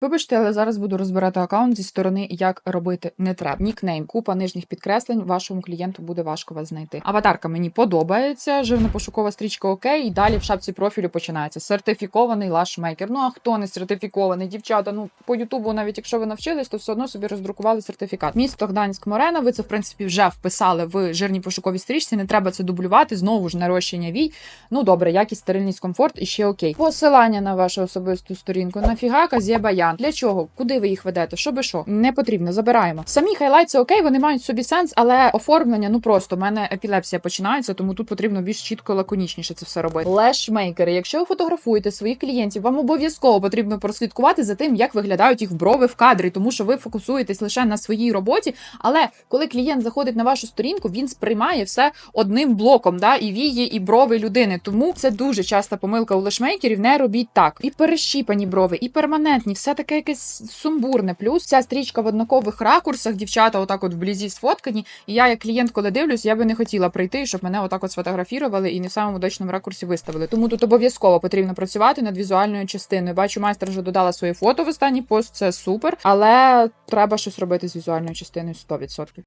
Вибачте, але зараз буду розбирати аккаунт зі сторони, як робити не треба. Нікнейм, купа нижніх підкреслень. Вашому клієнту буде важко вас знайти. Аватарка мені подобається. Живно-пошукова стрічка окей. І далі в шапці профілю починається сертифікований лашмейкер. Ну а хто не сертифікований? Дівчата, ну по Ютубу, навіть якщо ви навчились, то все одно собі роздрукували сертифікат. Місто Гданськ Морена. Ви це в принципі вже вписали в жирній пошуковій стрічці. Не треба це дублювати. Знову ж нарощення вій. Ну добре, якість, стерильність, комфорт і ще окей. Посилання на вашу особисту сторінку. Нафіга казє баян. Для чого? Куди ви їх ведете? Щоби що? Не потрібно, забираємо. Самі хайлайти окей, вони мають собі сенс, але оформлення, ну просто в мене епілепсія починається, тому тут потрібно більш чітко лаконічніше це все робити. Лешмейкери, якщо ви фотографуєте своїх клієнтів, вам обов'язково потрібно прослідкувати за тим, як виглядають їх брови в кадрі, тому що ви фокусуєтесь лише на своїй роботі. Але коли клієнт заходить на вашу сторінку, він сприймає все одним блоком, да, і вії, і брови людини. Тому це дуже часта помилка у лешмейкерів. Не робіть так. І перещіпані брови, і перманентні, все таке якесь сумбурне. Плюс ця стрічка в однакових ракурсах, дівчата, отак от вблизі сфоткані. І я, як клієнт, коли дивлюсь, я би не хотіла прийти, щоб мене отак от сфотографірували і не в самому дочному ракурсі виставили. Тому тут обов'язково потрібно працювати над візуальною частиною. Бачу, майстер вже додала своє фото в останній пост. Це супер, але треба щось робити з візуальною частиною 100%.